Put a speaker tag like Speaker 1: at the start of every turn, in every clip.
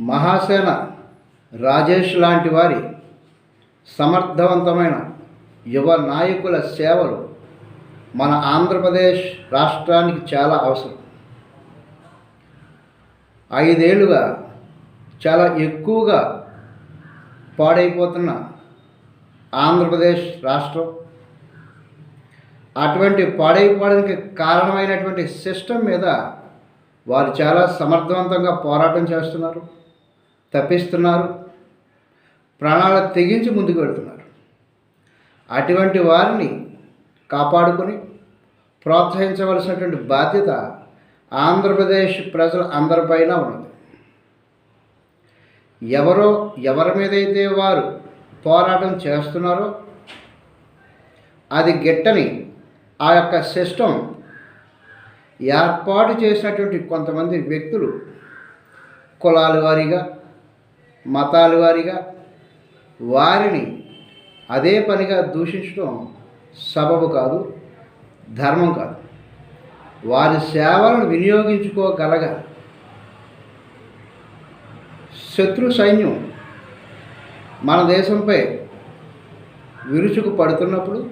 Speaker 1: మహాసేన రాజేష్ లాంటి వారి సమర్థవంతమైన యువ నాయకుల సేవలు మన ఆంధ్రప్రదేశ్ రాష్ట్రానికి చాలా అవసరం. ఐదేళ్ళుగా చాలా ఎక్కువగా పాడైపోతున్న ఆంధ్రప్రదేశ్ రాష్ట్రం. అటువంటి పాడైపోవడానికి కారణమైనటువంటి సిస్టమ్ మీద వారు చాలా సమర్థవంతంగా పోరాటం చేస్తున్నారు. తప్పిస్తున్నారు. ప్రాణాలు తెగించి ముందుకు వెళ్తున్నారు. అటువంటి వారిని కాపాడుకొని ప్రోత్సహించవలసినటువంటి బాధ్యత ఆంధ్రప్రదేశ్ ప్రజల అందరిపైన ఉన్నది. ఎవరో ఎవరి మీదైతే వారు పోరాటం చేస్తున్నారో అది గిట్టని ఆ యొక్క సిస్టమ్ ఏర్పాటు చేసినటువంటి కొంతమంది వ్యక్తులు కులాల వారీగా మతాల వారిగా వారిని అదే పనిగా దూషించడం సబబు కాదు ధర్మం కాదు. వారి సేవలను వినియోగించుకోగలగాలి శత్రు సైన్యం మన దేశంపై విరుచుకు పడుతున్నప్పుడు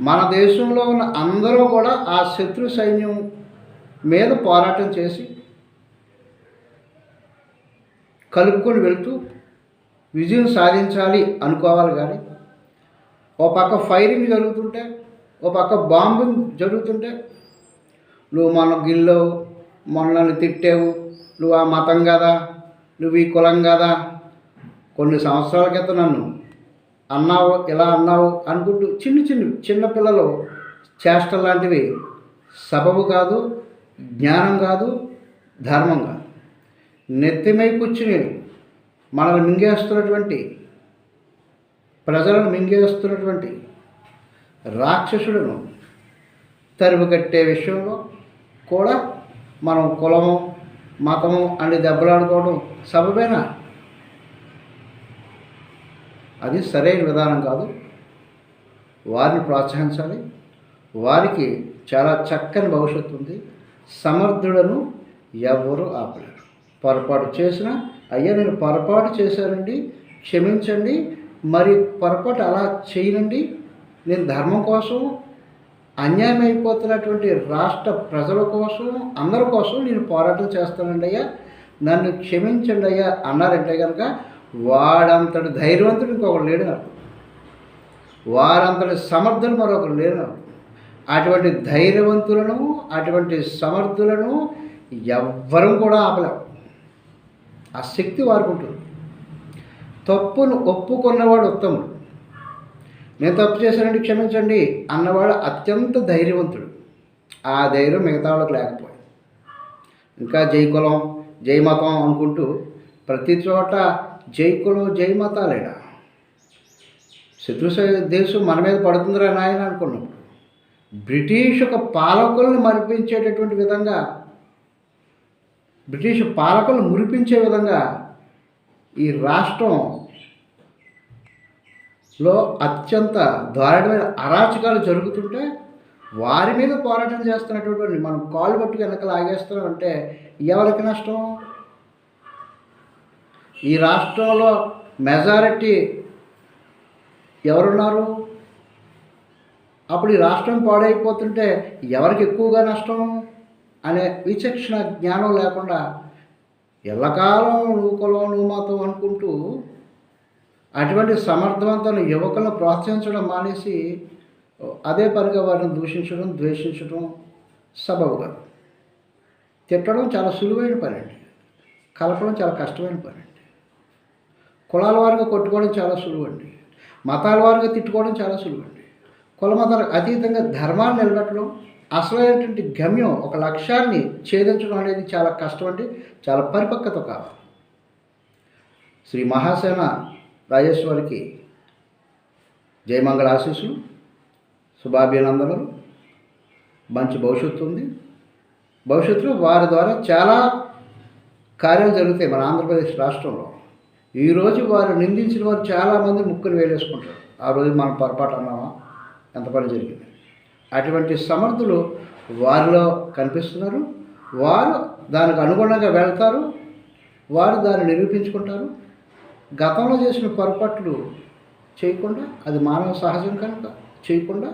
Speaker 1: మన దేశంలో ఉన్న అందరూ కూడా ఆ శత్రు సైన్యం మీద పోరాటం చేసి కలుపుకొని వెళ్తూ విజయం సాధించాలి అనుకోవాలి కానీ ఓ పక్క ఫైరింగ్ జరుగుతుంటే ఓ పక్క బాంబింగ్ జరుగుతుంటే నువ్వు మన గిల్లావు మనల్ని తిట్టావు నువ్వు ఆ మతం కదా నువ్వు ఈ కులం కదా కొన్ని సంవత్సరాల క్రితం నన్ను అన్నావు ఇలా అన్నావు అనుకుంటూ చిన్న చిన్న చిన్న పిల్లలు చేష్టలు లాంటివి సబబు కాదు జ్ఞానం కాదు ధర్మం కాదు. నెత్తిమై కూర్చుని మనల్ని మింగేస్తున్నటువంటి ప్రజలను మింగేస్తున్నటువంటి రాక్షసులను తరిమి కట్టే విషయంలో కూడా మనం కులము మతము అని దెబ్బలాడుకోవడం సబబేనా? అది సరైన విధానం కాదు. వారిని ప్రోత్సహించాలి. వారికి చాలా చక్కని భవిష్యత్తు ఉంది. సమర్థుడను ఎవరు ఆపలేరు. పొరపాటు చేసిన అయ్యా నేను పొరపాటు చేశానండి క్షమించండి మరి పొరపాటు అలా చేయనండి నేను ధర్మం కోసం అన్యాయం అయిపోతున్నటువంటి రాష్ట్ర ప్రజల కోసం అందరి కోసం నేను పోరాటం చేస్తానండి అయ్యా. నన్ను క్షమించండి అయ్యా అన్నారంటే కనుక వాడంతటి ధైర్యవంతుడు ఇంకొకరు లేడు వారంతటి సమర్థులు మరొకరు లేడు అటువంటి ధైర్యవంతులను అటువంటి సమర్థులను ఎవ్వరూ కూడా ఆపలేం. ఆ శక్తి వారికి తప్పును ఒప్పుకున్నవాడు ఉత్తముడు. నేను తప్పు చేశానండి క్షమించండి అన్నవాడు అత్యంత ధైర్యవంతుడు. ఆ ధైర్యం మిగతా వాళ్ళకి లేకపోయింది. ఇంకా జై కులం జై మతం అనుకుంటూ ప్రతి చోట జై కులం జై మతాలేడా? శత్రు దేశం మన మీద పడుతుందిరా నాయన అనుకున్నప్పుడు. బ్రిటిష్ ఒక పాలకులను మరిపించేటటువంటి విధంగా బ్రిటిష్ పాలకులు మురిపించే విధంగా ఈ రాష్ట్రంలో అత్యంత దారుణమైన అరాచకాలు జరుగుతుంటే వారి మీద పోరాటం చేస్తున్నటువంటి మనం కాళ్ళు పట్టుకు వెనక లాగేస్తున్నాం అంటే ఎవరికి నష్టం? ఈ రాష్ట్రంలో మెజారిటీ ఎవరున్నారు? అప్పుడు ఈ రాష్ట్రం పాడైపోతుంటే ఎవరికి ఎక్కువగా నష్టం? అనే విచక్షణ జ్ఞానం లేకుండా ఎల్లకాలం నువ్వు కులం నువ్వు మాత్రం అనుకుంటూ అటువంటి సమర్థవంతమైన యువకులను ప్రోత్సహించడం మానేసి అదే పనిగా వారిని దూషించడం ద్వేషించడం సబబు కాదు. తిట్టడం చాలా సులువైన పని అండి. కలపడం చాలా కష్టమైన పని అండి. కులాల వారిగా కొట్టుకోవడం చాలా సులువు అండి. మతాల వారిగా తిట్టుకోవడం చాలా సులువు అండి. కుల మతాలకు అతీతంగా ధర్మాన్ని నిలబెట్టడం అసలైనటువంటి గమ్యం ఒక లక్ష్యాన్ని ఛేదించడం అనేది చాలా కష్టం అండి చాలా పరిపక్వత కావాలి శ్రీ మహాసేన రాజేశ్వరికి జయమంగళ ఆశీస్సులు శుభాభినందనలు. మంచి భవిష్యత్తు ఉంది. భవిష్యత్తులో వారి ద్వారా చాలా కార్యాలు జరుగుతాయి మన ఆంధ్రప్రదేశ్ రాష్ట్రంలో. ఈరోజు వారు నిందించిన వారు చాలామంది ముక్కులు వేలేసుకుంటారు. ఆ రోజు మనం పొరపాటు అన్నామా? ఎంత పని జరిగింది? అటువంటి సమర్థులు వారిలో కనిపిస్తున్నారు. వారు దానికి అనుగుణంగా వెళ్తారు. వారు దాన్ని నిరూపించుకుంటారు. గతంలో చేసిన పొరపాట్లు చేయకుండా అది మానవ సహజం కనుక చేయకుండా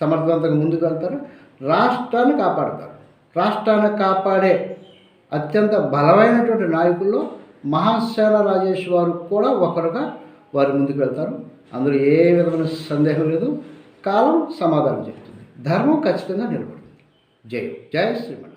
Speaker 1: సమర్థవంతంగా ముందుకు వెళ్తారు. రాష్ట్రాన్ని కాపాడతారు. రాష్ట్రాన్ని కాపాడే అత్యంత బలమైనటువంటి నాయకుల్లో మహాశాల రాజేష్ వారు కూడా ఒకరుగా వారు ముందుకు వెళ్తారు. అందులో ఏ విధమైన సందేహం లేదు. కాలం సమాధానం చెప్తుంది ధర్మం ఖచ్చితంగా నిలబడుతుంది జై జయ శ్రీమన్